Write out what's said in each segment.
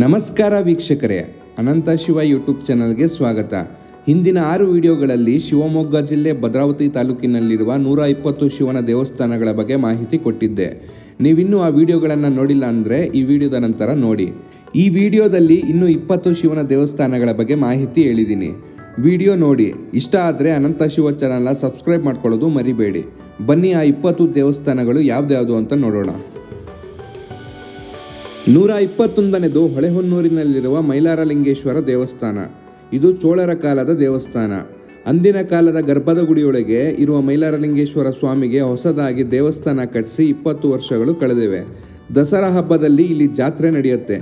ನಮಸ್ಕಾರ ವೀಕ್ಷಕರೇ, ಅನಂತ ಶಿವ ಯೂಟ್ಯೂಬ್ ಚಾನಲ್ಗೆ ಸ್ವಾಗತ. ಹಿಂದಿನ ಆರು ವಿಡಿಯೋಗಳಲ್ಲಿ ಶಿವಮೊಗ್ಗ ಜಿಲ್ಲೆ ಭದ್ರಾವತಿ ತಾಲೂಕಿನಲ್ಲಿರುವ ನೂರ ಇಪ್ಪತ್ತು ಶಿವನ ದೇವಸ್ಥಾನಗಳ ಬಗ್ಗೆ ಮಾಹಿತಿ ಕೊಟ್ಟಿದ್ದೆ. ನೀವಿನ್ನೂ ಆ ವಿಡಿಯೋಗಳನ್ನು ನೋಡಿಲ್ಲ ಅಂದರೆ ಈ ವಿಡಿಯೋದ ನಂತರ ನೋಡಿ. ಈ ವಿಡಿಯೋದಲ್ಲಿ ಇನ್ನೂ ಇಪ್ಪತ್ತು ಶಿವನ ದೇವಸ್ಥಾನಗಳ ಬಗ್ಗೆ ಮಾಹಿತಿ ಹೇಳಿದ್ದೀನಿ. ವಿಡಿಯೋ ನೋಡಿ. ಇಷ್ಟ ಆದರೆ ಅನಂತ ಶಿವ ಚಾನಲ್ನ ಸಬ್ಸ್ಕ್ರೈಬ್ ಮಾಡ್ಕೊಳ್ಳೋದು ಮರಿಬೇಡಿ. ಬನ್ನಿ ಆ ಇಪ್ಪತ್ತು ದೇವಸ್ಥಾನಗಳು ಯಾವ್ದ್ಯಾವುದು ಅಂತ ನೋಡೋಣ. ನೂರ ಇಪ್ಪತ್ತೊಂದನೇದು ಹೊಳೆಹೊನ್ನೂರಿನಲ್ಲಿರುವ ಮೈಲಾರಲಿಂಗೇಶ್ವರ ದೇವಸ್ಥಾನ. ಇದು ಚೋಳರ ಕಾಲದ ದೇವಸ್ಥಾನ. ಅಂದಿನ ಕಾಲದ ಗರ್ಭದ ಗುಡಿಯೊಳಗೆ ಇರುವ ಮೈಲಾರಲಿಂಗೇಶ್ವರ ಸ್ವಾಮಿಗೆ ಹೊಸದಾಗಿ ದೇವಸ್ಥಾನ ಕಟ್ಟಿಸಿ ಇಪ್ಪತ್ತು ವರ್ಷಗಳು ಕಳೆದಿವೆ. ದಸರಾ ಹಬ್ಬದಲ್ಲಿ ಇಲ್ಲಿ ಜಾತ್ರೆ ನಡೆಯುತ್ತೆ.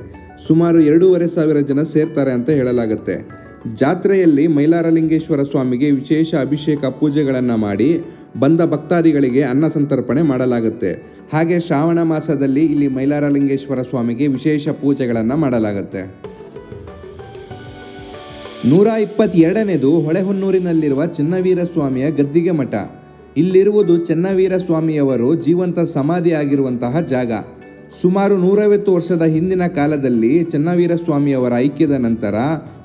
ಸುಮಾರು ಎರಡೂವರೆ ಸಾವಿರ ಜನ ಸೇರ್ತಾರೆ ಅಂತ ಹೇಳಲಾಗುತ್ತೆ. ಜಾತ್ರೆಯಲ್ಲಿ ಮೈಲಾರಲಿಂಗೇಶ್ವರ ಸ್ವಾಮಿಗೆ ವಿಶೇಷ ಅಭಿಷೇಕ ಪೂಜೆಗಳನ್ನು ಮಾಡಿ ಬಂದ ಭಕ್ತಾದಿಗಳಿಗೆ ಅನ್ನ ಸಂತರ್ಪಣೆ ಮಾಡಲಾಗುತ್ತೆ. ಹಾಗೆ ಶ್ರಾವಣ ಮಾಸದಲ್ಲಿ ಇಲ್ಲಿ ಮೈಲಾರಲಿಂಗೇಶ್ವರ ಸ್ವಾಮಿಗೆ ವಿಶೇಷ ಪೂಜೆಗಳನ್ನು ಮಾಡಲಾಗುತ್ತೆ. ನೂರ ಇಪ್ಪತ್ತೆರಡನೇದು ಹೊಳೆಹೊನ್ನೂರಿನಲ್ಲಿರುವ ಚನ್ನವೀರ ಸ್ವಾಮಿಯ ಗದ್ದಿಗೆ ಮಠ. ಇಲ್ಲಿರುವುದು ಚೆನ್ನವೀರ ಸ್ವಾಮಿಯವರು ಜೀವಂತ ಸಮಾಧಿ ಆಗಿರುವಂತಹ ಜಾಗ. ಸುಮಾರು ನೂರೈವತ್ತು ವರ್ಷದ ಹಿಂದಿನ ಕಾಲದಲ್ಲಿ ಚೆನ್ನವೀರ ಸ್ವಾಮಿಯವರ ಐಕ್ಯದ ನಂತರ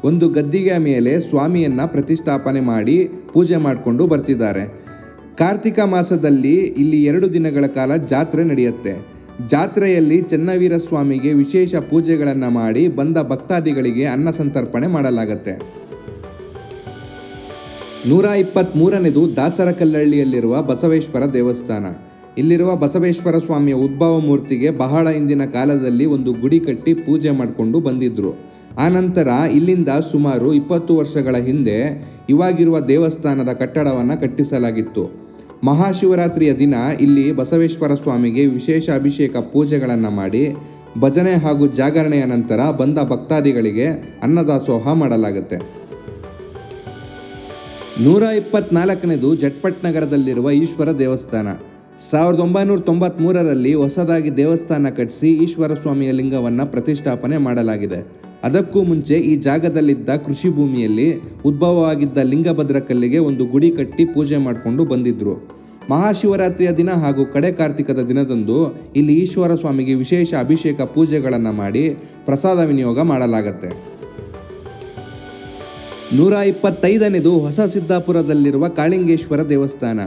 ಒಂದು ಗದ್ದಿಗೆಯ ಮೇಲೆ ಸ್ವಾಮಿಯನ್ನ ಪ್ರತಿಷ್ಠಾಪನೆ ಮಾಡಿ ಪೂಜೆ ಮಾಡಿಕೊಂಡು ಬರ್ತಿದ್ದಾರೆ. ಕಾರ್ತಿಕ ಮಾಸದಲ್ಲಿ ಇಲ್ಲಿ ಎರಡು ದಿನಗಳ ಕಾಲ ಜಾತ್ರೆ ನಡೆಯುತ್ತೆ. ಜಾತ್ರೆಯಲ್ಲಿ ಚೆನ್ನವೀರ ಸ್ವಾಮಿಗೆ ವಿಶೇಷ ಪೂಜೆಗಳನ್ನು ಮಾಡಿ ಬಂದ ಭಕ್ತಾದಿಗಳಿಗೆ ಅನ್ನ ಸಂತರ್ಪಣೆ ಮಾಡಲಾಗುತ್ತೆ. ನೂರ ಇಪ್ಪತ್ತ್ಮೂರನೇದು ದಾಸರಕಲ್ಲಹಳ್ಳಿಯಲ್ಲಿರುವ ಬಸವೇಶ್ವರ ದೇವಸ್ಥಾನ. ಇಲ್ಲಿರುವ ಬಸವೇಶ್ವರ ಸ್ವಾಮಿಯ ಉದ್ಭವ ಮೂರ್ತಿಗೆ ಬಹಳ ಹಿಂದಿನ ಕಾಲದಲ್ಲಿ ಒಂದು ಗುಡಿ ಕಟ್ಟಿ ಪೂಜೆ ಮಾಡಿಕೊಂಡು ಬಂದಿದ್ದರು ಆನಂತರ ಇಲ್ಲಿಂದ ಸುಮಾರು ಇಪ್ಪತ್ತು ವರ್ಷಗಳ ಹಿಂದೆ ಇವಾಗಿರುವ ದೇವಸ್ಥಾನದ ಕಟ್ಟಡವನ್ನು ಕಟ್ಟಿಸಲಾಗಿತ್ತು. ಮಹಾಶಿವರಾತ್ರಿಯ ದಿನ ಇಲ್ಲಿ ಬಸವೇಶ್ವರ ಸ್ವಾಮಿಗೆ ವಿಶೇಷ ಅಭಿಷೇಕ ಪೂಜೆಗಳನ್ನು ಮಾಡಿ ಭಜನೆ ಹಾಗೂ ಜಾಗರಣೆಯ ನಂತರ ಬಂದ ಭಕ್ತಾದಿಗಳಿಗೆ ಅನ್ನದಾಸೋಹ ಮಾಡಲಾಗುತ್ತೆ. ನೂರ ಇಪ್ಪತ್ನಾಲ್ಕನೇದು ಜಟ್ಪಟ್ ನಗರದಲ್ಲಿರುವ ಈಶ್ವರ ದೇವಸ್ಥಾನ. ಸಾವಿರದ ಒಂಬೈನೂರ ತೊಂಬತ್ಮೂರರಲ್ಲಿ ಹೊಸದಾಗಿ ದೇವಸ್ಥಾನ ಕಟ್ಟಿಸಿ ಈಶ್ವರ ಸ್ವಾಮಿಯ ಲಿಂಗವನ್ನು ಪ್ರತಿಷ್ಠಾಪನೆ ಮಾಡಲಾಗಿದೆ. ಅದಕ್ಕೂ ಮುಂಚೆ ಈ ಜಾಗದಲ್ಲಿದ್ದ ಕೃಷಿ ಭೂಮಿಯಲ್ಲಿ ಉದ್ಭವವಾಗಿದ್ದ ಲಿಂಗಭದ್ರ ಕಲ್ಲಿಗೆ ಒಂದು ಗುಡಿ ಕಟ್ಟಿ ಪೂಜೆ ಮಾಡಿಕೊಂಡು ಬಂದಿದ್ದರು ಮಹಾಶಿವರಾತ್ರಿಯ ದಿನ ಹಾಗೂ ಕಡೆ ಕಾರ್ತಿಕದ ದಿನದಂದು ಇಲ್ಲಿ ಈಶ್ವರ ಸ್ವಾಮಿಗೆ ವಿಶೇಷ ಅಭಿಷೇಕ ಪೂಜೆಗಳನ್ನು ಮಾಡಿ ಪ್ರಸಾದ ವಿನಿಯೋಗ ಮಾಡಲಾಗುತ್ತೆ. ನೂರ ಇಪ್ಪತ್ತೈದನೇದು ಹೊಸ ಸಿದ್ದಾಪುರದಲ್ಲಿರುವ ಕಾಳಿಂಗೇಶ್ವರ ದೇವಸ್ಥಾನ.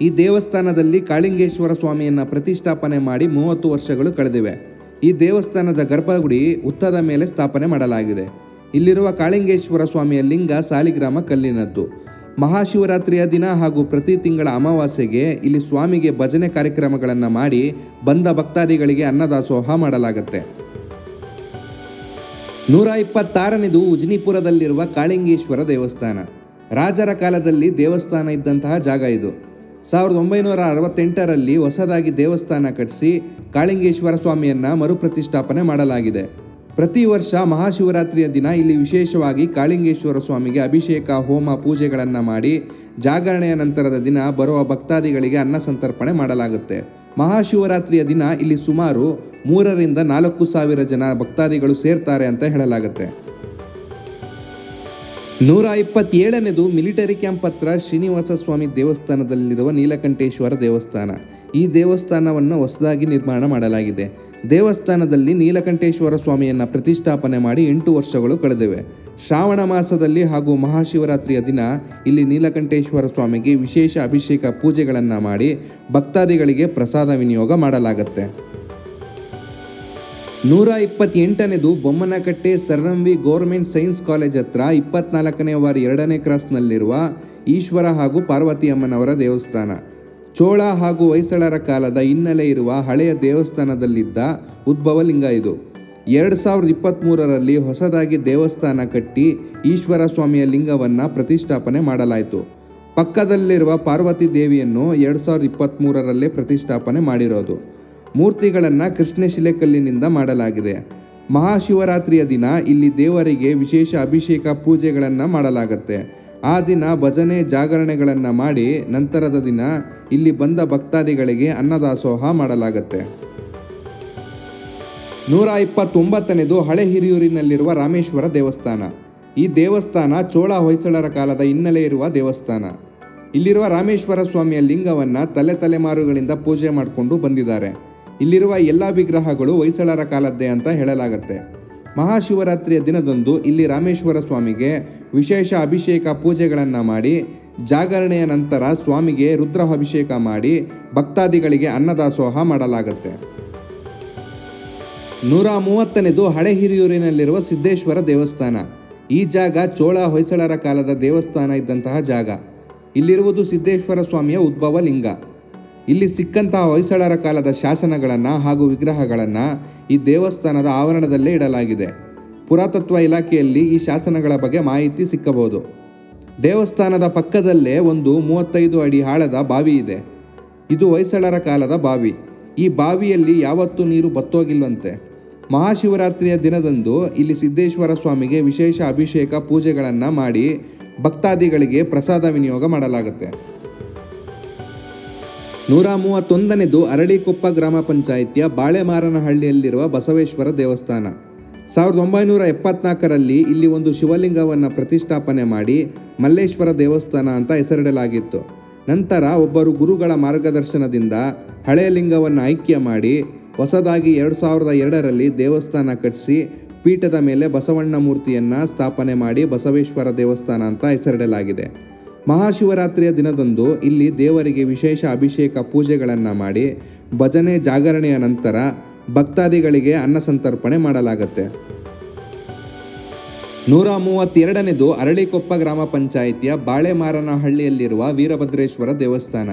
ಈ ದೇವಸ್ಥಾನದಲ್ಲಿ ಕಾಳಿಂಗೇಶ್ವರ ಸ್ವಾಮಿಯನ್ನು ಪ್ರತಿಷ್ಠಾಪನೆ ಮಾಡಿ ಮೂವತ್ತು ವರ್ಷಗಳು ಕಳೆದಿವೆ. ಈ ದೇವಸ್ಥಾನದ ಗರ್ಭಗುಡಿ ಉತ್ತದ ಮೇಲೆ ಸ್ಥಾಪನೆ ಮಾಡಲಾಗಿದೆ. ಇಲ್ಲಿರುವ ಕಾಳಿಂಗೇಶ್ವರ ಸ್ವಾಮಿಯ ಲಿಂಗ ಸಾಲಿಗ್ರಾಮ ಕಲ್ಲಿನದ್ದು. ಮಹಾಶಿವರಾತ್ರಿಯ ದಿನ ಹಾಗೂ ಪ್ರತಿ ತಿಂಗಳ ಅಮಾವಾಸ್ಯೆಗೆ ಇಲ್ಲಿ ಸ್ವಾಮಿಗೆ ಭಜನೆ ಕಾರ್ಯಕ್ರಮಗಳನ್ನು ಮಾಡಿ ಬಂದ ಭಕ್ತಾದಿಗಳಿಗೆ ಅನ್ನದಾಸೋಹ ಮಾಡಲಾಗುತ್ತೆ. ನೂರ ಇಪ್ಪತ್ತಾರನೇದು ಉಜ್ನಿಪುರದಲ್ಲಿರುವ ಕಾಳಿಂಗೇಶ್ವರ ದೇವಸ್ಥಾನ. ರಾಜರ ಕಾಲದಲ್ಲಿ ದೇವಸ್ಥಾನ ಇದ್ದಂತಹ ಜಾಗ ಇದು. ಸಾವಿರದ ಒಂಬೈನೂರ ಅರವತ್ತೆಂಟರಲ್ಲಿ ಹೊಸದಾಗಿ ದೇವಸ್ಥಾನ ಕಟ್ಟಿಸಿ ಕಾಳಿಂಗೇಶ್ವರ ಸ್ವಾಮಿಯನ್ನು ಮರುಪ್ರತಿಷ್ಠಾಪನೆ ಮಾಡಲಾಗಿದೆ. ಪ್ರತಿ ವರ್ಷ ಮಹಾಶಿವರಾತ್ರಿಯ ದಿನ ಇಲ್ಲಿ ವಿಶೇಷವಾಗಿ ಕಾಳಿಂಗೇಶ್ವರ ಸ್ವಾಮಿಗೆ ಅಭಿಷೇಕ, ಹೋಮ, ಪೂಜೆಗಳನ್ನು ಮಾಡಿ ಜಾಗರಣೆಯ ನಂತರದ ದಿನ ಬರುವ ಭಕ್ತಾದಿಗಳಿಗೆ ಅನ್ನ ಸಂತರ್ಪಣೆ ಮಾಡಲಾಗುತ್ತೆ. ಮಹಾಶಿವರಾತ್ರಿಯ ದಿನ ಇಲ್ಲಿ ಸುಮಾರು ಮೂರರಿಂದ ನಾಲ್ಕು ಸಾವಿರ ಜನ ಭಕ್ತಾದಿಗಳು ಸೇರ್ತಾರೆ ಅಂತ ಹೇಳಲಾಗುತ್ತೆ. ನೂರ ಇಪ್ಪತ್ತೇಳನೇದು ಮಿಲಿಟರಿ ಕ್ಯಾಂಪ್ ಹತ್ರ ಶ್ರೀನಿವಾಸ ಸ್ವಾಮಿ ದೇವಸ್ಥಾನದಲ್ಲಿರುವ ನೀಲಕಂಠೇಶ್ವರ ದೇವಸ್ಥಾನ. ಈ ದೇವಸ್ಥಾನವನ್ನು ಹೊಸದಾಗಿ ನಿರ್ಮಾಣ ಮಾಡಲಾಗಿದೆ. ದೇವಸ್ಥಾನದಲ್ಲಿ ನೀಲಕಂಠೇಶ್ವರ ಸ್ವಾಮಿಯನ್ನು ಪ್ರತಿಷ್ಠಾಪನೆ ಮಾಡಿ ಎಂಟು ವರ್ಷಗಳು ಕಳೆದಿವೆ. ಶ್ರಾವಣ ಮಾಸದಲ್ಲಿ ಹಾಗೂ ಮಹಾಶಿವರಾತ್ರಿಯ ದಿನ ಇಲ್ಲಿ ನೀಲಕಂಠೇಶ್ವರ ಸ್ವಾಮಿಗೆ ವಿಶೇಷ ಅಭಿಷೇಕ ಪೂಜೆಗಳನ್ನು ಮಾಡಿ ಭಕ್ತಾದಿಗಳಿಗೆ ಪ್ರಸಾದ ವಿನಿಯೋಗ ಮಾಡಲಾಗುತ್ತೆ. ನೂರ ಇಪ್ಪತ್ತೆಂಟನೇದು ಬೊಮ್ಮನಕಟ್ಟೆ ಸರ್ರಂವಿ ಗೋರ್ಮೆಂಟ್ ಸೈನ್ಸ್ ಕಾಲೇಜ್ ಹತ್ರ ಇಪ್ಪತ್ನಾಲ್ಕನೇ ವಾರ ಎರಡನೇ ಕ್ರಾಸ್ನಲ್ಲಿರುವ ಈಶ್ವರ ಹಾಗೂ ಪಾರ್ವತಿ ಅಮ್ಮನವರ ದೇವಸ್ಥಾನ. ಚೋಳ ಹಾಗೂ ಹೊಯ್ಸಳರ ಕಾಲದ ಹಿನ್ನೆಲೆ ಇರುವ ಹಳೆಯ ದೇವಸ್ಥಾನದಲ್ಲಿದ್ದ ಉದ್ಭವ ಲಿಂಗ ಇದು. ಎರಡು ಸಾವಿರದ ಇಪ್ಪತ್ತ್ಮೂರರಲ್ಲಿ ಹೊಸದಾಗಿ ದೇವಸ್ಥಾನ ಕಟ್ಟಿ ಈಶ್ವರ ಸ್ವಾಮಿಯ ಲಿಂಗವನ್ನು ಪ್ರತಿಷ್ಠಾಪನೆ ಮಾಡಲಾಯಿತು. ಪಕ್ಕದಲ್ಲಿರುವ ಪಾರ್ವತಿ ದೇವಿಯನ್ನು ಎರಡು ಸಾವಿರದ ಇಪ್ಪತ್ತ್ಮೂರರಲ್ಲೇ ಪ್ರತಿಷ್ಠಾಪನೆ ಮಾಡಿರೋದು. ಮೂರ್ತಿಗಳನ್ನು ಕೃಷ್ಣಶಿಲೆಕಲ್ಲಿನಿಂದ ಮಾಡಲಾಗಿದೆ. ಮಹಾಶಿವರಾತ್ರಿಯ ದಿನ ಇಲ್ಲಿ ದೇವರಿಗೆ ವಿಶೇಷ ಅಭಿಷೇಕ ಪೂಜೆಗಳನ್ನು ಮಾಡಲಾಗುತ್ತೆ. ಆ ದಿನ ಭಜನೆ ಜಾಗರಣೆಗಳನ್ನು ಮಾಡಿ ನಂತರದ ದಿನ ಇಲ್ಲಿ ಬಂದ ಭಕ್ತಾದಿಗಳಿಗೆ ಅನ್ನದಾಸೋಹ ಮಾಡಲಾಗುತ್ತೆ. ನೂರ ಇಪ್ಪತ್ತೊಂಬತ್ತನೇದು ಹಳೆ ಹಿರಿಯೂರಿನಲ್ಲಿರುವ ರಾಮೇಶ್ವರ ದೇವಸ್ಥಾನ. ಈ ದೇವಸ್ಥಾನ ಚೋಳ ಹೊಯ್ಸಳರ ಕಾಲದ ಹಿನ್ನೆಲೆ ಇರುವ ದೇವಸ್ಥಾನ. ಇಲ್ಲಿರುವ ರಾಮೇಶ್ವರ ಸ್ವಾಮಿಯ ಲಿಂಗವನ್ನು ತಲೆ ತಲೆಮಾರುಗಳಿಂದ ಪೂಜೆ ಮಾಡಿಕೊಂಡು ಬಂದಿದ್ದಾರೆ. ಇಲ್ಲಿರುವ ಎಲ್ಲ ವಿಗ್ರಹಗಳು ಹೊಯ್ಸಳರ ಕಾಲದ್ದೇ ಅಂತ ಹೇಳಲಾಗುತ್ತೆ. ಮಹಾಶಿವರಾತ್ರಿಯ ದಿನದಂದು ಇಲ್ಲಿ ರಾಮೇಶ್ವರ ಸ್ವಾಮಿಗೆ ವಿಶೇಷ ಅಭಿಷೇಕ ಪೂಜೆಗಳನ್ನು ಮಾಡಿ, ಜಾಗರಣೆಯ ನಂತರ ಸ್ವಾಮಿಗೆ ರುದ್ರ ಅಭಿಷೇಕ ಮಾಡಿ ಭಕ್ತಾದಿಗಳಿಗೆ ಅನ್ನದಾಸೋಹ ಮಾಡಲಾಗುತ್ತೆ. ನೂರ ಮೂವತ್ತನೇದು ಹಳೆ ಹಿರಿಯೂರಿನಲ್ಲಿರುವ ಸಿದ್ದೇಶ್ವರ ದೇವಸ್ಥಾನ. ಈ ಜಾಗ ಚೋಳ ಹೊಯ್ಸಳರ ಕಾಲದ ದೇವಸ್ಥಾನ ಇದ್ದಂತಹ ಜಾಗ. ಇಲ್ಲಿರುವುದು ಸಿದ್ದೇಶ್ವರ ಸ್ವಾಮಿಯ ಉದ್ಭವ ಲಿಂಗ ಇಲ್ಲಿ ಸಿಕ್ಕಂತಹ ಹೊಯ್ಸಳರ ಕಾಲದ ಶಾಸನಗಳನ್ನು ಹಾಗೂ ವಿಗ್ರಹಗಳನ್ನು ಈ ದೇವಸ್ಥಾನದ ಆವರಣದಲ್ಲೇ ಇಡಲಾಗಿದೆ. ಪುರಾತತ್ವ ಇಲಾಖೆಯಲ್ಲಿ ಈ ಶಾಸನಗಳ ಬಗ್ಗೆ ಮಾಹಿತಿ ಸಿಕ್ಕಬಹುದು. ದೇವಸ್ಥಾನದ ಪಕ್ಕದಲ್ಲೇ ಒಂದು ಮೂವತ್ತೈದು ಅಡಿ ಆಳದ ಬಾವಿ ಇದೆ. ಇದು ಹೊಯ್ಸಳರ ಕಾಲದ ಬಾವಿ. ಈ ಬಾವಿಯಲ್ಲಿ ಯಾವತ್ತೂ ನೀರು ಬತ್ತೋಗಿಲ್ವಂತೆ. ಮಹಾಶಿವರಾತ್ರಿಯ ದಿನದಂದು ಇಲ್ಲಿ ಸಿದ್ದೇಶ್ವರ ಸ್ವಾಮಿಗೆ ವಿಶೇಷ ಅಭಿಷೇಕ ಪೂಜೆಗಳನ್ನು ಮಾಡಿ ಭಕ್ತಾದಿಗಳಿಗೆ ಪ್ರಸಾದ ವಿನಿಯೋಗ ಮಾಡಲಾಗುತ್ತೆ. ನೂರ ಮೂವತ್ತೊಂದನೇದು ಅರಳಿಕೊಪ್ಪ ಗ್ರಾಮ ಪಂಚಾಯಿತಿಯ ಬಾಳೆಮಾರನಹಳ್ಳಿಯಲ್ಲಿರುವ ಬಸವೇಶ್ವರ ದೇವಸ್ಥಾನ. ಸಾವಿರದ ಒಂಬೈನೂರ ಎಪ್ಪತ್ನಾಲ್ಕರಲ್ಲಿ ಇಲ್ಲಿ ಒಂದು ಶಿವಲಿಂಗವನ್ನು ಪ್ರತಿಷ್ಠಾಪನೆ ಮಾಡಿ ಮಲ್ಲೇಶ್ವರ ದೇವಸ್ಥಾನ ಅಂತ ಹೆಸರಿಡಲಾಗಿತ್ತು. ನಂತರ ಒಬ್ಬರು ಗುರುಗಳ ಮಾರ್ಗದರ್ಶನದಿಂದ ಹಳೆಯ ಲಿಂಗವನ್ನು ಐಕ್ಯ ಮಾಡಿ ಹೊಸದಾಗಿ ಎರಡು ಸಾವಿರದ ಎರಡರಲ್ಲಿ ದೇವಸ್ಥಾನ ಕಟ್ಟಿಸಿ ಪೀಠದ ಮೇಲೆ ಬಸವಣ್ಣ ಮೂರ್ತಿಯನ್ನು ಸ್ಥಾಪನೆ ಮಾಡಿ ಬಸವೇಶ್ವರ ದೇವಸ್ಥಾನ ಅಂತ ಹೆಸರಿಡಲಾಗಿದೆ. ಮಹಾಶಿವರಾತ್ರಿಯ ದಿನದಂದು ಇಲ್ಲಿ ದೇವರಿಗೆ ವಿಶೇಷ ಅಭಿಷೇಕ ಪೂಜೆಗಳನ್ನು ಮಾಡಿ ಭಜನೆ ಜಾಗರಣೆಯ ನಂತರ ಭಕ್ತಾದಿಗಳಿಗೆ ಅನ್ನ ಸಂತರ್ಪಣೆ ಮಾಡಲಾಗುತ್ತೆ. ನೂರ ಮೂವತ್ತೆರಡನೇದು ಅರಳಿಕೊಪ್ಪ ಗ್ರಾಮ ಪಂಚಾಯಿತಿಯ ಬಾಳೆಮಾರನಹಳ್ಳಿಯಲ್ಲಿರುವ ವೀರಭದ್ರೇಶ್ವರ ದೇವಸ್ಥಾನ.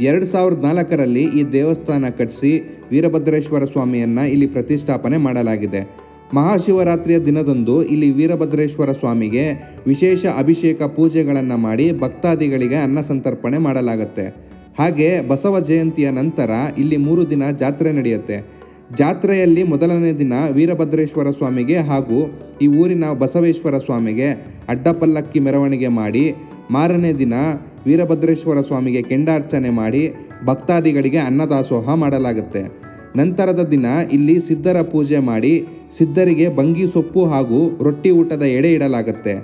ಎರಡು ಸಾವಿರದ ನಾಲ್ಕರಲ್ಲಿ ಈ ದೇವಸ್ಥಾನ ಕಟ್ಟಿಸಿ ವೀರಭದ್ರೇಶ್ವರ ಸ್ವಾಮಿಯನ್ನು ಇಲ್ಲಿ ಪ್ರತಿಷ್ಠಾಪನೆ ಮಾಡಲಾಗಿದೆ. ಮಹಾಶಿವರಾತ್ರಿಯ ದಿನದಂದು ಇಲ್ಲಿ ವೀರಭದ್ರೇಶ್ವರ ಸ್ವಾಮಿಗೆ ವಿಶೇಷ ಅಭಿಷೇಕ ಪೂಜೆಗಳನ್ನು ಮಾಡಿ ಭಕ್ತಾದಿಗಳಿಗೆ ಅನ್ನ ಸಂತರ್ಪಣೆ ಮಾಡಲಾಗುತ್ತೆ. ಹಾಗೆ ಬಸವ ಜಯಂತಿಯ ನಂತರ ಇಲ್ಲಿ ಮೂರು ದಿನ ಜಾತ್ರೆ ನಡೆಯುತ್ತೆ. ಜಾತ್ರೆಯಲ್ಲಿ ಮೊದಲನೇ ದಿನ ವೀರಭದ್ರೇಶ್ವರ ಸ್ವಾಮಿಗೆ ಹಾಗೂ ಈ ಊರಿನ ಬಸವೇಶ್ವರ ಸ್ವಾಮಿಗೆ ಅಡ್ಡಪಲ್ಲಕ್ಕಿ ಮೆರವಣಿಗೆ ಮಾಡಿ, ಮಾರನೇ ದಿನ ವೀರಭದ್ರೇಶ್ವರ ಸ್ವಾಮಿಗೆ ಕೆಂಡಾರ್ಚನೆ ಮಾಡಿ ಭಕ್ತಾದಿಗಳಿಗೆ ಅನ್ನದಾಸೋಹ ಮಾಡಲಾಗುತ್ತೆ. ನಂತರದ ದಿನ ಇಲ್ಲಿ ಸಿದ್ಧರ ಪೂಜೆ ಮಾಡಿ ಸಿದ್ಧರಿಗೆ ಬಂಗಿ ಸೊಪ್ಪು ಹಾಗೂ ರೊಟ್ಟಿ ಊಟದ ಎಡೆ ಇಡಲಾಗುತ್ತೆ.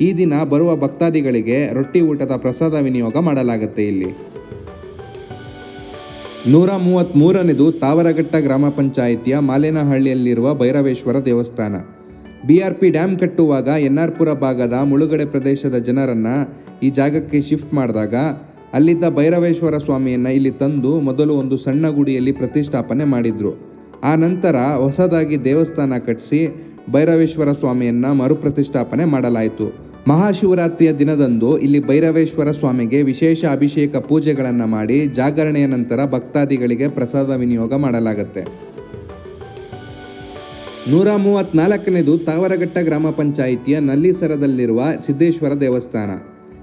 ಈ ದಿನ ಬರುವ ಭಕ್ತಾದಿಗಳಿಗೆ ರೊಟ್ಟಿ ಊಟದ ಪ್ರಸಾದ ವಿನಿಯೋಗ ಮಾಡಲಾಗುತ್ತೆ ಇಲ್ಲಿ. ನೂರ ಮೂವತ್ತ್ಮೂರನೇದು ತಾವರಘಟ್ಟ ಗ್ರಾಮ ಪಂಚಾಯಿತಿಯ ಮಾಲೇನಹಳ್ಳಿಯಲ್ಲಿರುವ ಭೈರವೇಶ್ವರ ದೇವಸ್ಥಾನ. ಬಿ ಆರ್ ಪಿ ಡ್ಯಾಮ್ ಕಟ್ಟುವಾಗ ಎನ್ ಭಾಗದ ಮುಳುಗಡೆ ಪ್ರದೇಶದ ಜನರನ್ನು ಈ ಜಾಗಕ್ಕೆ ಶಿಫ್ಟ್ ಮಾಡಿದಾಗ ಅಲ್ಲಿದ್ದ ಭೈರವೇಶ್ವರ ಸ್ವಾಮಿಯನ್ನು ಇಲ್ಲಿ ತಂದು ಮೊದಲು ಒಂದು ಸಣ್ಣ ಗುಡಿಯಲ್ಲಿ ಪ್ರತಿಷ್ಠಾಪನೆ ಮಾಡಿದರು. ಆ ನಂತರ ಹೊಸದಾಗಿ ದೇವಸ್ಥಾನ ಕಟ್ಟಿಸಿ ಭೈರವೇಶ್ವರ ಸ್ವಾಮಿಯನ್ನು ಮರುಪ್ರತಿಷ್ಠಾಪನೆ ಮಾಡಲಾಯಿತು. ಮಹಾಶಿವರಾತ್ರಿಯ ದಿನದಂದು ಇಲ್ಲಿ ಭೈರವೇಶ್ವರ ಸ್ವಾಮಿಗೆ ವಿಶೇಷ ಅಭಿಷೇಕ ಪೂಜೆಗಳನ್ನು ಮಾಡಿ ಜಾಗರಣೆಯ ನಂತರ ಭಕ್ತಾದಿಗಳಿಗೆ ಪ್ರಸಾದ ವಿನಿಯೋಗ ಮಾಡಲಾಗುತ್ತೆ. ನೂರ ಮೂವತ್ನಾಲ್ಕನೇದು ತಾವರಘಟ್ಟ ಗ್ರಾಮ ಪಂಚಾಯಿತಿಯ ನಲ್ಲಿಸರದಲ್ಲಿರುವ ಸಿದ್ದೇಶ್ವರ ದೇವಸ್ಥಾನ.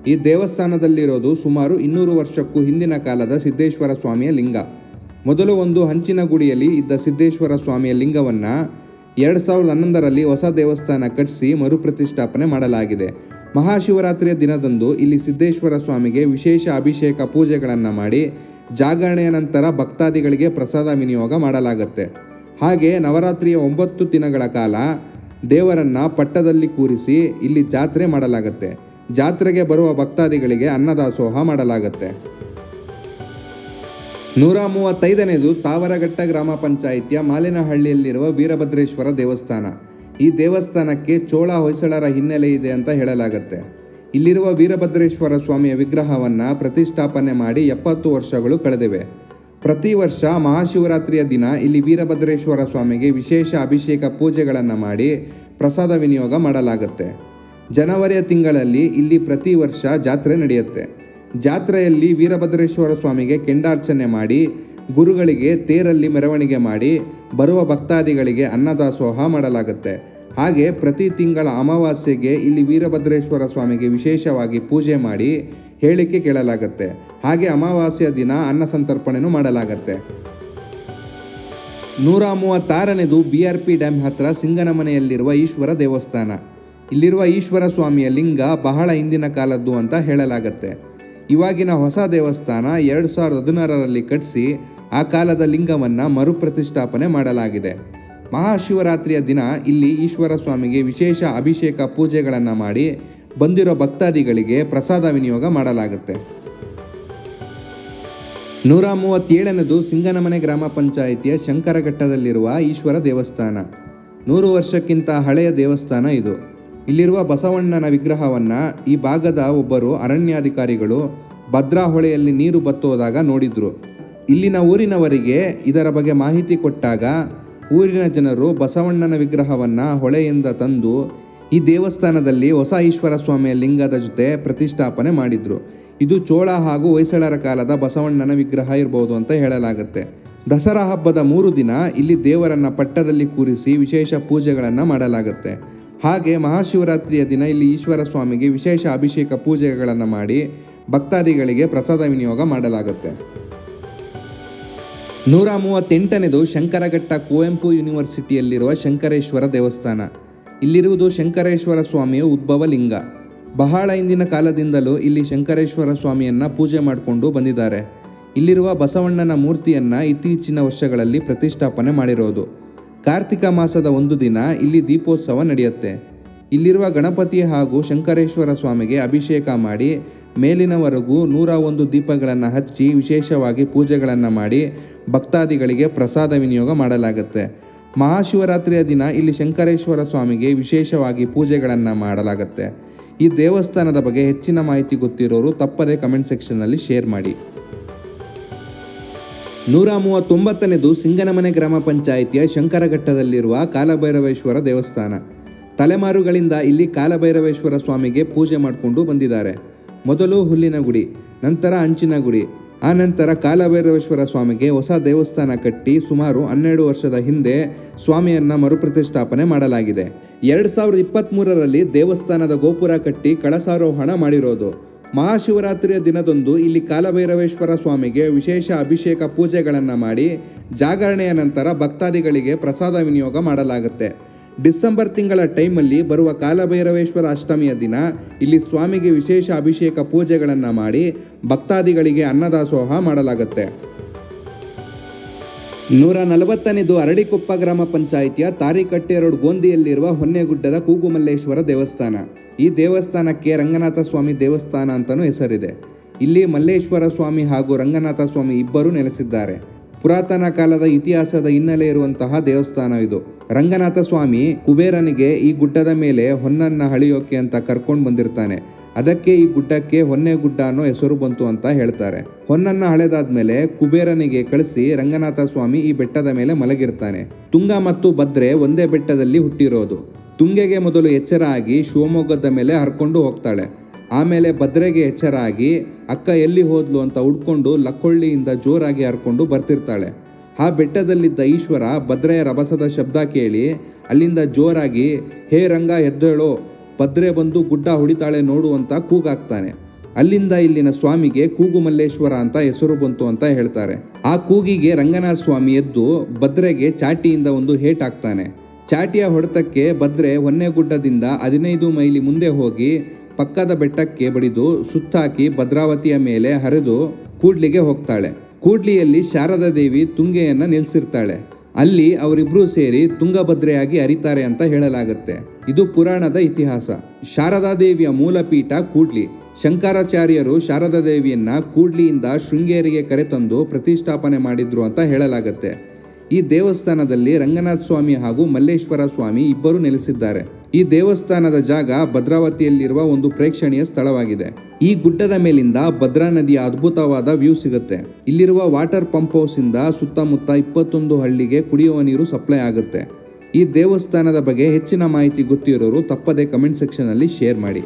ಈ ದೇವಸ್ಥಾನದಲ್ಲಿರೋದು ಸುಮಾರು ಇನ್ನೂರು ವರ್ಷಕ್ಕೂ ಹಿಂದಿನ ಕಾಲದ ಸಿದ್ದೇಶ್ವರ ಸ್ವಾಮಿಯ ಲಿಂಗ. ಮೊದಲು ಒಂದು ಹಂಚಿನ ಗುಡಿಯಲ್ಲಿ ಇದ್ದ ಸಿದ್ದೇಶ್ವರ ಸ್ವಾಮಿಯ ಲಿಂಗವನ್ನು ಎರಡು ಸಾವಿರದ ಹನ್ನೊಂದರಲ್ಲಿ ಹೊಸ ದೇವಸ್ಥಾನ ಕಟ್ಟಿಸಿ ಮರುಪ್ರತಿಷ್ಠಾಪನೆ ಮಾಡಲಾಗಿದೆ. ಮಹಾಶಿವರಾತ್ರಿಯ ದಿನದಂದು ಇಲ್ಲಿ ಸಿದ್ದೇಶ್ವರ ಸ್ವಾಮಿಗೆ ವಿಶೇಷ ಅಭಿಷೇಕ ಪೂಜೆಗಳನ್ನು ಮಾಡಿ ಜಾಗರಣೆಯ ನಂತರ ಭಕ್ತಾದಿಗಳಿಗೆ ಪ್ರಸಾದ ವಿನಿಯೋಗ ಮಾಡಲಾಗುತ್ತೆ. ಹಾಗೆ ನವರಾತ್ರಿಯ ಒಂಬತ್ತು ದಿನಗಳ ಕಾಲ ದೇವರನ್ನ ಪಟ್ಟದಲ್ಲಿ ಕೂರಿಸಿ ಇಲ್ಲಿ ಜಾತ್ರೆ ಮಾಡಲಾಗುತ್ತೆ. ಜಾತ್ರೆಗೆ ಬರುವ ಭಕ್ತಾದಿಗಳಿಗೆ ಅನ್ನದಾಸೋಹ ಮಾಡಲಾಗುತ್ತೆ. ನೂರ ಮೂವತ್ತೈದನೇದು ತಾವರಘಟ್ಟ ಗ್ರಾಮ ಪಂಚಾಯಿತಿಯ ಮಾಲಿನಹಳ್ಳಿಯಲ್ಲಿರುವ ವೀರಭದ್ರೇಶ್ವರ ದೇವಸ್ಥಾನ. ಈ ದೇವಸ್ಥಾನಕ್ಕೆ ಚೋಳ ಹೊಯ್ಸಳರ ಹಿನ್ನೆಲೆ ಇದೆ ಅಂತ ಹೇಳಲಾಗುತ್ತೆ. ಇಲ್ಲಿರುವ ವೀರಭದ್ರೇಶ್ವರ ಸ್ವಾಮಿಯ ವಿಗ್ರಹವನ್ನು ಪ್ರತಿಷ್ಠಾಪನೆ ಮಾಡಿ ಎಪ್ಪತ್ತು ವರ್ಷಗಳು ಕಳೆದಿವೆ. ಪ್ರತಿ ವರ್ಷ ಮಹಾಶಿವರಾತ್ರಿಯ ದಿನ ಇಲ್ಲಿ ವೀರಭದ್ರೇಶ್ವರ ಸ್ವಾಮಿಗೆ ವಿಶೇಷ ಅಭಿಷೇಕ ಪೂಜೆಗಳನ್ನು ಮಾಡಿ ಪ್ರಸಾದ ವಿನಿಯೋಗ ಮಾಡಲಾಗುತ್ತೆ. ಜನವರಿಯ ತಿಂಗಳಲ್ಲಿ ಇಲ್ಲಿ ಪ್ರತಿ ವರ್ಷ ಜಾತ್ರೆ ನಡೆಯುತ್ತೆ. ಜಾತ್ರೆಯಲ್ಲಿ ವೀರಭದ್ರೇಶ್ವರ ಸ್ವಾಮಿಗೆ ಕೆಂಡಾರ್ಚನೆ ಮಾಡಿ, ಗುರುಗಳಿಗೆ ತೇರಲ್ಲಿ ಮೆರವಣಿಗೆ ಮಾಡಿ, ಬರುವ ಭಕ್ತಾದಿಗಳಿಗೆ ಅನ್ನದಾಸೋಹ ಮಾಡಲಾಗುತ್ತೆ. ಹಾಗೆ ಪ್ರತಿ ತಿಂಗಳ ಅಮಾವಾಸ್ಯೆಗೆ ಇಲ್ಲಿ ವೀರಭದ್ರೇಶ್ವರ ಸ್ವಾಮಿಗೆ ವಿಶೇಷವಾಗಿ ಪೂಜೆ ಮಾಡಿ ಹೇಳಿಕೆ ಕೇಳಲಾಗುತ್ತೆ. ಹಾಗೆ ಅಮಾವಾಸ್ಯ ದಿನ ಅನ್ನ ಸಂತರ್ಪಣೆನೂ ಮಾಡಲಾಗತ್ತೆ. ನೂರ ಮೂವತ್ತಾರನೇದು ಬಿ ಆರ್ ಪಿ ಡ್ಯಾಮ್ ಹತ್ರ ಸಿಂಗನಮನೆಯಲ್ಲಿರುವ ಈಶ್ವರ ದೇವಸ್ಥಾನ. ಇಲ್ಲಿರುವ ಈಶ್ವರ ಸ್ವಾಮಿಯ ಲಿಂಗ ಬಹಳ ಹಿಂದಿನ ಕಾಲದ್ದು ಅಂತ ಹೇಳಲಾಗತ್ತೆ. ಇವಾಗಿನ ಹೊಸ ದೇವಸ್ಥಾನ ಎರಡು ಸಾವಿರದ ಹದಿನಾರರಲ್ಲಿ ಕಟ್ಟಿಸಿ ಆ ಕಾಲದ ಲಿಂಗವನ್ನು ಮರುಪ್ರತಿಷ್ಠಾಪನೆ ಮಾಡಲಾಗಿದೆ. ಮಹಾಶಿವರಾತ್ರಿಯ ದಿನ ಇಲ್ಲಿ ಈಶ್ವರ ಸ್ವಾಮಿಗೆ ವಿಶೇಷ ಅಭಿಷೇಕ ಪೂಜೆಗಳನ್ನು ಮಾಡಿ ಬಂದಿರೋ ಭಕ್ತಾದಿಗಳಿಗೆ ಪ್ರಸಾದ ವಿನಿಯೋಗ ಮಾಡಲಾಗುತ್ತೆ. ನೂರ ಮೂವತ್ತೇಳನೇದು ಸಿಂಗನಮನೆ ಗ್ರಾಮ ಪಂಚಾಯಿತಿಯ ಶಂಕರಘಟ್ಟದಲ್ಲಿರುವ ಈಶ್ವರ ದೇವಸ್ಥಾನ. ನೂರು ವರ್ಷಕ್ಕಿಂತ ಹಳೆಯ ದೇವಸ್ಥಾನ ಇದು. ಇಲ್ಲಿರುವ ಬಸವಣ್ಣನ ವಿಗ್ರಹವನ್ನ ಈ ಭಾಗದ ಒಬ್ಬರು ಅರಣ್ಯಾಧಿಕಾರಿಗಳು ಭದ್ರಾ ಹೊಳೆಯಲ್ಲಿ ನೀರು ಬತ್ತೋದಾಗ ನೋಡಿದ್ರು. ಇಲ್ಲಿನ ಊರಿನವರಿಗೆ ಇದರ ಬಗ್ಗೆ ಮಾಹಿತಿ ಕೊಟ್ಟಾಗ ಊರಿನ ಜನರು ಬಸವಣ್ಣನ ವಿಗ್ರಹವನ್ನ ಹೊಳೆಯಿಂದ ತಂದು ಈ ದೇವಸ್ಥಾನದಲ್ಲಿ ಹೊಸ ಈಶ್ವರ ಸ್ವಾಮಿಯ ಲಿಂಗದ ಜೊತೆ ಪ್ರತಿಷ್ಠಾಪನೆ ಮಾಡಿದ್ರು. ಇದು ಚೋಳ ಹಾಗೂ ಹೊಯ್ಸಳರ ಕಾಲದ ಬಸವಣ್ಣನ ವಿಗ್ರಹ ಇರಬಹುದು ಅಂತ ಹೇಳಲಾಗುತ್ತೆ. ದಸರಾ ಹಬ್ಬದ ಮೂರು ದಿನ ಇಲ್ಲಿ ದೇವರನ್ನ ಪಟ್ಟದಲ್ಲಿ ಕೂರಿಸಿ ವಿಶೇಷ ಪೂಜೆಗಳನ್ನು ಮಾಡಲಾಗುತ್ತೆ. ಹಾಗೆ ಮಹಾಶಿವರಾತ್ರಿಯ ದಿನ ಇಲ್ಲಿ ಈಶ್ವರ ಸ್ವಾಮಿಗೆ ವಿಶೇಷ ಅಭಿಷೇಕ ಪೂಜೆಗಳನ್ನು ಮಾಡಿ ಭಕ್ತಾದಿಗಳಿಗೆ ಪ್ರಸಾದ ವಿನಿಯೋಗ ಮಾಡಲಾಗುತ್ತೆ. ನೂರ ಮೂವತ್ತೆಂಟನೇದು ಶಂಕರಘಟ್ಟ ಕುವೆಂಪು ಯೂನಿವರ್ಸಿಟಿಯಲ್ಲಿರುವ ಶಂಕರೇಶ್ವರ ದೇವಸ್ಥಾನ. ಇಲ್ಲಿರುವುದು ಶಂಕರೇಶ್ವರ ಸ್ವಾಮಿಯ ಉದ್ಭವ ಲಿಂಗ. ಬಹಳ ಹಿಂದಿನ ಕಾಲದಿಂದಲೂ ಇಲ್ಲಿ ಶಂಕರೇಶ್ವರ ಸ್ವಾಮಿಯನ್ನು ಪೂಜೆ ಮಾಡಿಕೊಂಡು ಬಂದಿದ್ದಾರೆ. ಇಲ್ಲಿರುವ ಬಸವಣ್ಣನ ಮೂರ್ತಿಯನ್ನು ಇತ್ತೀಚಿನ ವರ್ಷಗಳಲ್ಲಿ ಪ್ರತಿಷ್ಠಾಪನೆ ಮಾಡಿರೋದು. ಕಾರ್ತಿಕ ಮಾಸದ ಒಂದು ದಿನ ಇಲ್ಲಿ ದೀಪೋತ್ಸವ ನಡೆಯುತ್ತೆ. ಇಲ್ಲಿರುವ ಗಣಪತಿ ಹಾಗೂ ಶಂಕರೇಶ್ವರ ಸ್ವಾಮಿಗೆ ಅಭಿಷೇಕ ಮಾಡಿ, ಮೇಲಿನವರೆಗೂ ನೂರ ಒಂದು ದೀಪಗಳನ್ನು ಹಚ್ಚಿ ವಿಶೇಷವಾಗಿ ಪೂಜೆಗಳನ್ನು ಮಾಡಿ ಭಕ್ತಾದಿಗಳಿಗೆ ಪ್ರಸಾದ ವಿನಿಯೋಗ ಮಾಡಲಾಗುತ್ತೆ. ಮಹಾಶಿವರಾತ್ರಿಯ ದಿನ ಇಲ್ಲಿ ಶಂಕರೇಶ್ವರ ಸ್ವಾಮಿಗೆ ವಿಶೇಷವಾಗಿ ಪೂಜೆಗಳನ್ನು ಮಾಡಲಾಗುತ್ತೆ. ಈ ದೇವಸ್ಥಾನದ ಬಗ್ಗೆ ಹೆಚ್ಚಿನ ಮಾಹಿತಿ ಗೊತ್ತಿರೋರು ತಪ್ಪದೇ ಕಮೆಂಟ್ ಸೆಕ್ಷನ್ನಲ್ಲಿ ಶೇರ್ ಮಾಡಿ. ನೂರ ಮೂವತ್ತೊಂಬತ್ತನೇದು ಸಿಂಗನಮನೆ ಗ್ರಾಮ ಪಂಚಾಯಿತಿಯ ಶಂಕರಘಟ್ಟದಲ್ಲಿರುವ ಕಾಲಭೈರವೇಶ್ವರ ದೇವಸ್ಥಾನ. ತಲೆಮಾರುಗಳಿಂದ ಇಲ್ಲಿ ಕಾಲಭೈರವೇಶ್ವರ ಸ್ವಾಮಿಗೆ ಪೂಜೆ ಮಾಡಿಕೊಂಡು ಬಂದಿದ್ದಾರೆ. ಮೊದಲು ಹುಲ್ಲಿನ ಗುಡಿ, ನಂತರ ಅಂಚಿನ ಗುಡಿ, ಆ ನಂತರ ಕಾಲಭೈರವೇಶ್ವರ ಸ್ವಾಮಿಗೆ ಹೊಸ ದೇವಸ್ಥಾನ ಕಟ್ಟಿ ಸುಮಾರು ಹನ್ನೆರಡು ವರ್ಷದ ಹಿಂದೆ ಸ್ವಾಮಿಯನ್ನ ಮರುಪ್ರತಿಷ್ಠಾಪನೆ ಮಾಡಲಾಗಿದೆ. ಎರಡು ಸಾವಿರದ ಇಪ್ಪತ್ತ್ಮೂರರಲ್ಲಿ ದೇವಸ್ಥಾನದ ಗೋಪುರ ಕಟ್ಟಿ ಕಳಸಾರೋಹಣ ಮಾಡಿರೋದು. ಮಹಾಶಿವರಾತ್ರಿಯ ದಿನದಂದು ಇಲ್ಲಿ ಕಾಲಭೈರವೇಶ್ವರ ಸ್ವಾಮಿಗೆ ವಿಶೇಷ ಅಭಿಷೇಕ ಪೂಜೆಗಳನ್ನು ಮಾಡಿ ಜಾಗರಣೆಯ ನಂತರ ಭಕ್ತಾದಿಗಳಿಗೆ ಪ್ರಸಾದ ವಿನಿಯೋಗ ಮಾಡಲಾಗುತ್ತೆ. ಡಿಸೆಂಬರ್ ತಿಂಗಳ ಟೈಮಲ್ಲಿ ಬರುವ ಕಾಲಭೈರವೇಶ್ವರ ಅಷ್ಟಮಿಯ ದಿನ ಇಲ್ಲಿ ಸ್ವಾಮಿಗೆ ವಿಶೇಷ ಅಭಿಷೇಕ ಪೂಜೆಗಳನ್ನು ಮಾಡಿ ಭಕ್ತಾದಿಗಳಿಗೆ ಅನ್ನದಾಸೋಹ ಮಾಡಲಾಗುತ್ತೆ. ನೂರ ನಲವತ್ತನೇದು ಅರಳಿಕೊಪ್ಪ ಗ್ರಾಮ ಪಂಚಾಯಿತಿಯ ತಾರಿಕಟ್ಟೆ ರೋಡ್ ಗೋಂದಿಯಲ್ಲಿರುವ ಹೊನ್ನೆಗುಡ್ಡದ ಕೂಗುಮಲ್ಲೇಶ್ವರ ದೇವಸ್ಥಾನ. ಈ ದೇವಸ್ಥಾನಕ್ಕೆ ರಂಗನಾಥ ಸ್ವಾಮಿ ದೇವಸ್ಥಾನ ಅಂತಲೂ ಹೆಸರಿದೆ. ಇಲ್ಲಿ ಮಲ್ಲೇಶ್ವರ ಸ್ವಾಮಿ ಹಾಗೂ ರಂಗನಾಥ ಸ್ವಾಮಿ ಇಬ್ಬರು ನೆಲೆಸಿದ್ದಾರೆ. ಪುರಾತನ ಕಾಲದ ಇತಿಹಾಸದ ಹಿನ್ನೆಲೆ ಇರುವಂತಹ ದೇವಸ್ಥಾನ ಇದು ರಂಗನಾಥ ಸ್ವಾಮಿ ಕುಬೇರನಿಗೆ ಈ ಗುಡ್ಡದ ಮೇಲೆ ಹೊನ್ನನ್ನ ಹಳಿಯೋಕೆ ಅಂತ ಕರ್ಕೊಂಡು ಬಂದಿರ್ತಾನೆ. ಅದಕ್ಕೆ ಈ ಗುಡ್ಡಕ್ಕೆ ಹೊನ್ನೆ ಗುಡ್ಡ ಅನ್ನೋ ಹೆಸರು ಬಂತು ಅಂತ ಹೇಳ್ತಾರೆ. ಹೊನ್ನನ್ನ ಹಳೆದಾದ್ಮೇಲೆ ಕುಬೇರನಿಗೆ ಕಳಿಸಿ ರಂಗನಾಥ ಸ್ವಾಮಿ ಈ ಬೆಟ್ಟದ ಮೇಲೆ ಮಲಗಿರ್ತಾನೆ. ತುಂಗ ಮತ್ತು ಭದ್ರೆ ಒಂದೇ ಬೆಟ್ಟದಲ್ಲಿ ಹುಟ್ಟಿರೋದು. ತುಂಗೆಗೆ ಮೊದಲು ಎಚ್ಚರ ಆಗಿ ಶಿವಮೊಗ್ಗದ ಮೇಲೆ ಹರ್ಕೊಂಡು ಹೋಗ್ತಾಳೆ. ಆಮೇಲೆ ಭದ್ರೆಗೆ ಎಚ್ಚರ ಆಗಿ, ಅಕ್ಕ, ಎಲ್ಲಿ ಹೋದ್ಲು? ಅಂತ ಹುಡ್ಕೊಂಡು ಲಕ್ಕೊಳ್ಳಿಯಿಂದ ಜೋರಾಗಿ ಹರ್ಕೊಂಡು ಬರ್ತಿರ್ತಾಳೆ. ಆ ಬೆಟ್ಟದಲ್ಲಿದ್ದ ಈಶ್ವರ ಭದ್ರೆಯ ರಭಸದ ಶಬ್ದ ಕೇಳಿ ಅಲ್ಲಿಂದ ಜೋರಾಗಿ, ಹೇ ರಂಗ, ಎದ್ದೇಳೋ ಭದ್ರೆ ಬಂದು ಗುಡ್ಡ ಹೊಡಿತಾಳೆ ನೋಡು ಅಂತ ಕೂಗಾಕ್ತಾನೆ ಅಲ್ಲಿಂದ ಇಲ್ಲಿನ ಸ್ವಾಮಿಗೆ ಕೂಗು ಮಲ್ಲೇಶ್ವರ ಅಂತ ಹೆಸರು ಬಂತು ಅಂತ ಹೇಳ್ತಾರೆ. ಆ ಕೂಗಿಗೆ ರಂಗನಾಥ ಸ್ವಾಮಿ ಎದ್ದು ಭದ್ರೆಗೆ ಚಾಟಿಯಿಂದ ಒಂದು ಹೇಟ್ ಹಾಕ್ತಾನೆ. ಚಾಟಿಯ ಹೊಡೆತಕ್ಕೆ ಭದ್ರೆ ಹೊನ್ನೆಗುಡ್ಡದಿಂದ ಹದಿನೈದು ಮೈಲಿ ಮುಂದೆ ಹೋಗಿ ಪಕ್ಕದ ಬೆಟ್ಟಕ್ಕೆ ಬಡಿದು ಸುತ್ತಾಕಿ ಭದ್ರಾವತಿಯ ಮೇಲೆ ಹರಿದು ಕೂಡ್ಲಿಗೆ ಹೋಗ್ತಾಳೆ. ಕೂಡ್ಲಿಯಲ್ಲಿ ಶಾರದಾ ದೇವಿ ತುಂಗೆಯನ್ನ ನಿಲ್ಸಿರ್ತಾಳೆ. ಅಲ್ಲಿ ಅವರಿಬ್ಬರೂ ಸೇರಿ ತುಂಗಭದ್ರೆಯಾಗಿ ಅರಿತಾರೆ ಅಂತ ಹೇಳಲಾಗುತ್ತೆ. ಇದು ಪುರಾಣದ ಇತಿಹಾಸ. ಶಾರದಾ ದೇವಿಯ ಮೂಲಪೀಠ ಕೂಡ್ಲಿ. ಶಂಕರಾಚಾರ್ಯರು ಶಾರದಾದೇವಿಯನ್ನ ಕೂಡ್ಲಿಯಿಂದ ಶೃಂಗೇರಿಗೆ ಕರೆತಂದು ಪ್ರತಿಷ್ಠಾಪನೆ ಮಾಡಿದ್ರು ಅಂತ ಹೇಳಲಾಗುತ್ತೆ. ಈ ದೇವಸ್ಥಾನದಲ್ಲಿ ರಂಗನಾಥ ಸ್ವಾಮಿ ಹಾಗೂ ಮಲ್ಲೇಶ್ವರ ಸ್ವಾಮಿ ಇಬ್ಬರು ನೆಲೆಸಿದ್ದಾರೆ. ಈ ದೇವಸ್ಥಾನದ ಜಾಗ ಭದ್ರಾವತಿಯಲ್ಲಿರುವ ಒಂದು ಪ್ರೇಕ್ಷಣೀಯ ಸ್ಥಳವಾಗಿದೆ. ಈ ಗುಡ್ಡದ ಮೇಲಿಂದ ಭದ್ರಾ ನದಿಯ ಅದ್ಭುತವಾದ ವ್ಯೂ ಸಿಗುತ್ತೆ. ಇಲ್ಲಿರುವ ವಾಟರ್ ಪಂಪ್ ಹೌಸ್ ಸುತ್ತಮುತ್ತ ಇಪ್ಪತ್ತೊಂದು ಹಳ್ಳಿಗೆ ಕುಡಿಯುವ ನೀರು ಸಪ್ಲೈ ಆಗುತ್ತೆ. ಈ ದೇವಸ್ಥಾನದ ಬಗ್ಗೆ ಹೆಚ್ಚಿನ ಮಾಹಿತಿ ಗೊತ್ತಿರೋರು ತಪ್ಪದೇ ಕಮೆಂಟ್ ಸೆಕ್ಷನ್ ಅಲ್ಲಿ ಶೇರ್ ಮಾಡಿ.